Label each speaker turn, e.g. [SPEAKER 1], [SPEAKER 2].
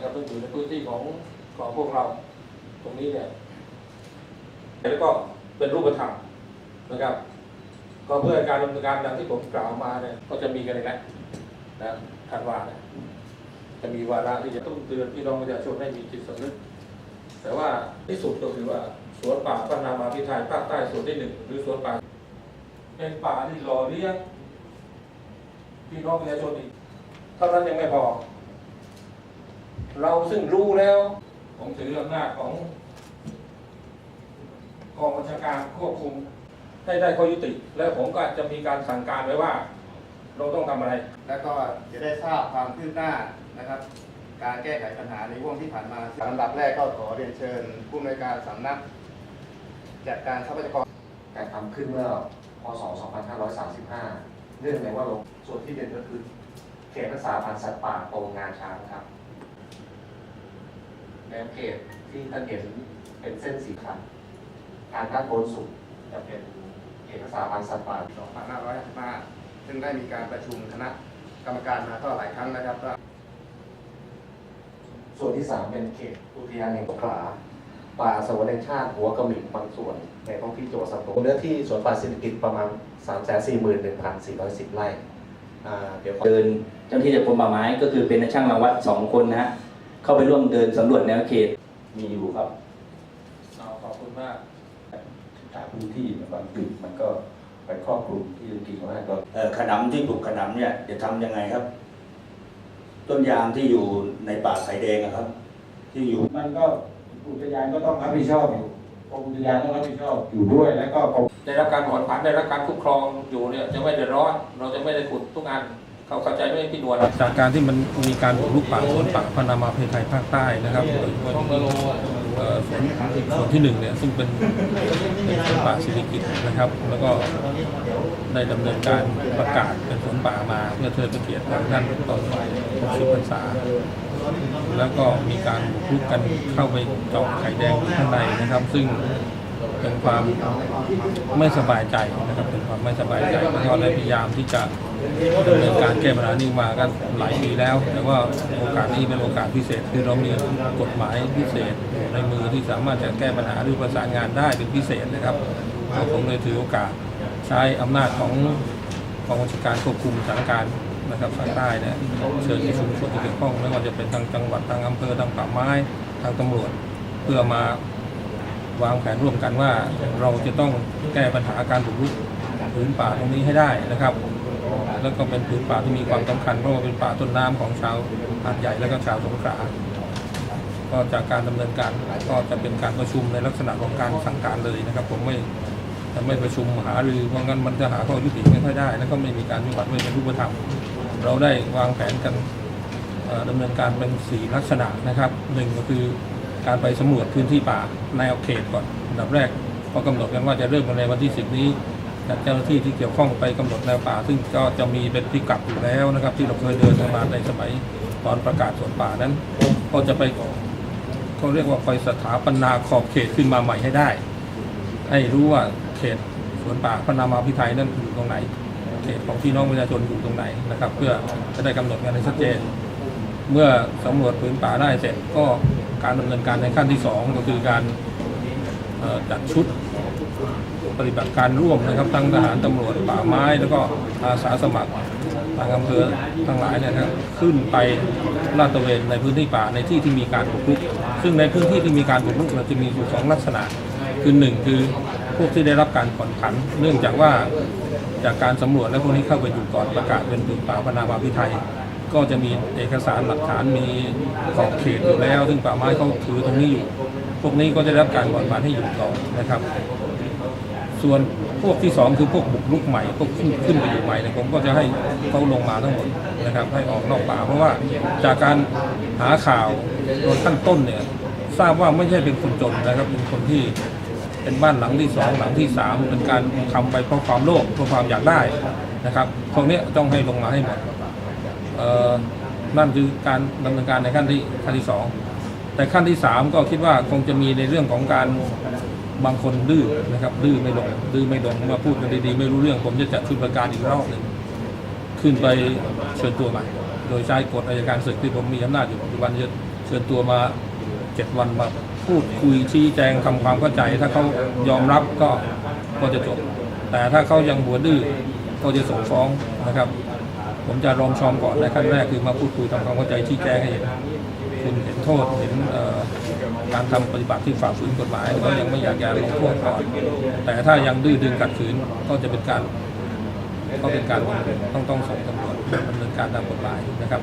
[SPEAKER 1] นะครับซึ่งอยู่ในพื้นที่ของของพวกเราตรงนี้เนี่ยแล้วก็เป็นรูปธรรมนะครับ ก็เพื่อการดำเนินการดังที่ผมกล่าวมาเนี่ยก็จะมีกันอีกแล้วนะคาดว่าเนี่ยจะมีวาระที่จะต้องเตือนพี่น้องประชาชนให้มีจิตสำนึก แต่ว่าที่สุดก็คือว่าสวนป่าพระนามาพิไทยภาคใต้ส่วนที่หนึ่งหรือสวนป่าเป็นป่าที่หล่อเลี้ยงพี่น้องประชาชนอีกเท่านั้นยังไม่พอ เราซึ่งรู้แล้ว ผมถืออำนาจของกองบัญชาการควบคุมให้ได้ข้อยุติ แล้วผมก็จะมีการสั่งการไว้ว่า เราต้องทำอะไร
[SPEAKER 2] แล้วก็จะได้ทราบความคืบหน้านะครับ การแก้ไขปัญหาในห่วงที่ผ่านมาลำดับแรกก็ขอเรียนเชิญผู้อำนวยการสำนักจัดการทรัพยากร
[SPEAKER 3] การทำขึ้นเมื่อพศ 2535 เนื่องในว่าลงส่วนที่เด่นก็คือเขตรักษาพันธุ์สัตว์ป่าตรงงาช้างครับ แนวเขตที่ท่านเห็นเป็นเส้นสีขาวทางด้านบนสุดจะเป็นเขตรักษาพันธุ์สัตว์ป่า
[SPEAKER 2] 2555ซึ่งได้มีการประชุมคณะกรรมการมาก็หลายครั้งนะครับว่า
[SPEAKER 3] ส่วนที่สามเป็นเขตอุทยานแห่งสงขลาป่าสงวนแห่งชาติหัวกระหมิ่นบางส่วน ในท้องที่จังหวัดสระบุรีเนื้อที่สวนป่าเศรษฐกิจประมาณ 341,410 ไร่อ่าเดี๋ยวขอ
[SPEAKER 4] เดินเจ้าหน้าที่จากกรมป่าไม้ก็คือเป็นช่างรังวัดสองคนนะฮะ เข้าไปร่วมเดินสำรวจแนวเขตมีอยู่ครับ
[SPEAKER 1] เอาขอบคุณมาก
[SPEAKER 5] จากพื้นที่บางจุดมันก็ไปครอบคลุมที่จริงๆแล้วก็
[SPEAKER 6] เอ่อขนำที่ปลูกขนำเนี่ยจะทำยังไงครับ ต้นยางที่อยู่ในป่าไผ่แดงอะครับ ที่อยู่
[SPEAKER 5] มันก็อุทยานก็ต้องรับผิดชอบอยู่กรมอุทยานต้องรับผิดชอบอยู่ด้วยแล้วก็กรม
[SPEAKER 1] ได้รับการผ่อนผันได้รับการคุ้มครองอยู่เนี่ยจะไม่เดือดร้อนเราจะไม่ได้ขุดทุกอัน เขาเข้าใจไหมพี่นวลจากการที่มันมีการบุกรุกป่าสวนป่าพนามาเพทยภาคใต้นะครับโดยส่วนส่วนที่หนึ่งเนี่ยซึ่งเป็นเป็นสวนป่าศิริกิตนะครับ แล้วก็ได้ดำเนินการประกาศเป็นสวนป่ามาเพื่อเทิดพระเกียรติของท่านตอน60พรรษาแล้วก็มีการบุกรุกกันเข้าไปเจาะไข่แดงข้างในนะครับ ซึ่ง เป็นความไม่สบายใจนะครับเป็นความไม่สบายใจแล้วก็ได้พยายามที่จะดำเนินการแก้ปัญหานี้มากันหลายปีแล้ว แต่ว่าโอกาสนี้เป็นโอกาสพิเศษคือเรามีกฎหมายพิเศษในมือที่สามารถจะแก้ปัญหาหรือประสานงานได้เป็นพิเศษนะครับผมเลยถือโอกาสใช้อำนาจของกองบัญชาการควบคุมสถานการณ์นะครับภาคใต้เนี่ยเชิญประชุมส่วนที่เกี่ยวข้องไม่ว่าจะเป็นทางจังหวัดทางอำเภอทางป่าไม้ทางตำรวจ เพื่อมา วางแผนร่วมกันว่าเราจะต้องแก้ปัญหาการบุกรุกพื้นป่าตรงนี้ให้ได้นะครับ แล้วก็เป็นพื้นป่าที่มีความสำคัญเพราะว่าเป็นป่าต้นน้ำของชาวหาดใหญ่และก็ชาวสงขลาก็จากการดำเนินการก็จะเป็นการประชุมในลักษณะของการสั่งการเลยนะครับ ผมไม่จะไม่ประชุมหารือเพราะงั้นมันจะหาข้อยุติไม่ค่อยได้ แล้วก็ไม่มีการปฏิบัติไม่เป็นรูปธรรมเราได้วางแผนกันเอ่อดำเนินการเป็นสีลักษณะนะครับหนึ่งก็คือ การไปสำรวจพื้นที่ป่าในเขตก่อนอันดับแรกก็กำหนดกันว่าจะเริ่มในวันที่ 10 นี้จัดเจ้าหน้าที่ที่เกี่ยวข้องไปกำหนดแนวป่า ซึ่งก็จะมีเป็นพิกัดอยู่แล้วนะครับ ที่เราเคยเดินมาในสมัยตอนประกาศสวนป่านั้น ก็จะไปเขาเรียกว่าไปสถาปนาขอบเขตขึ้นมาใหม่ให้ได้ ให้รู้ว่าเขตสวนป่าพระนามาพิไทยนั้นอยู่ตรงไหน เขตของพี่น้องประชาชนอยู่ตรงไหนนะครับ เพื่อจะได้กำหนดกันให้ชัดเจน เมื่อสำรวจพื้นป่าได้เสร็จก็ การดำเนินการในขั้นที่สองก็คือการจัดชุดปฏิบัติการร่วมนะครับทั้งทหารตำรวจป่าไม้ แล้วก็อาสาสมัครทางอำเภอทั้งหลายเนี่ยนะครับขึ้นไปลาดตระเวนในพื้นที่ป่าในที่ที่มีการบุกรุก ซึ่งในพื้นที่ที่มีการบุกรุกเราจะมีอยู่สองลักษณะ คือหนึ่งคือพวกที่ได้รับการผ่อนผัน เนื่องจากว่าจากการสำรวจและพวกนี้เข้าไปอยู่ก่อนประกาศเป็นผืนป่าพนามาพิไทย ก็จะมีเอกสารหลักฐานมีขอบเขตอยู่แล้ว ซึ่งป่าไม้เขาถือตรงนี้อยู่ พวกนี้ก็จะได้รับการผ่อนผันให้อยู่ต่อนะครับ ส่วนพวกที่สองคือพวกบุกรุกใหม่พวกขึ้นขึ้นไปอยู่ใหม่เนี่ยผมก็จะให้เขาลงมาทั้งหมดนะครับ ให้ออกนอกป่า เพราะว่าจากการหาข่าวโดยขั้นต้นเนี่ยทราบว่าไม่ใช่เป็นคนจนนะครับ เป็นคนที่เป็นบ้านหลังที่สองหลังที่สามเป็นการทำไปเพราะความโลภเพราะความอยากได้นะครับพวกนี้ต้องให้ลงมาให้หมด นั่นคือการดำเนินการในขั้นที่ขั้นที่สองแต่ขั้นที่สามก็คิดว่าคงจะมีในเรื่องของการบางคนดื้อนะครับดื้อไม่ลงดื้อไม่ลงมาพูดกันดีๆไม่รู้เรื่อง ผมจะจัดชุดประการอีกรอบหนึ่งขึ้นไปเชิญตัวใหม่ โดยใช้กฎอัยการศึกที่ผมมีอำนาจอยู่ปัจจุบันจะเชิญตัวมาเจ็ดวันมาพูดคุยชี้แจงทำความเข้าใจ ถ้าเขายอมรับก็ก็จะจบ แต่ถ้าเขายังบัวดื้อก็จะส่งฟ้องนะครับ ผมจะรอมชอมก่อนในขั้นแรกคือมาพูดคุยทำความเข้าใจชี้แจงให้เห็นคุณเห็นโทษเห็นการทำปฏิบัติที่ฝ่าฝืนกฎหมายก็ยังไม่อยากจะลงโทษก่อน แต่ถ้ายังดื้อดึงกัดขืนก็จะเป็นการก็เป็นการต้องต้องส่งตำรวจดำเนินการตามกฎหมายนะครับ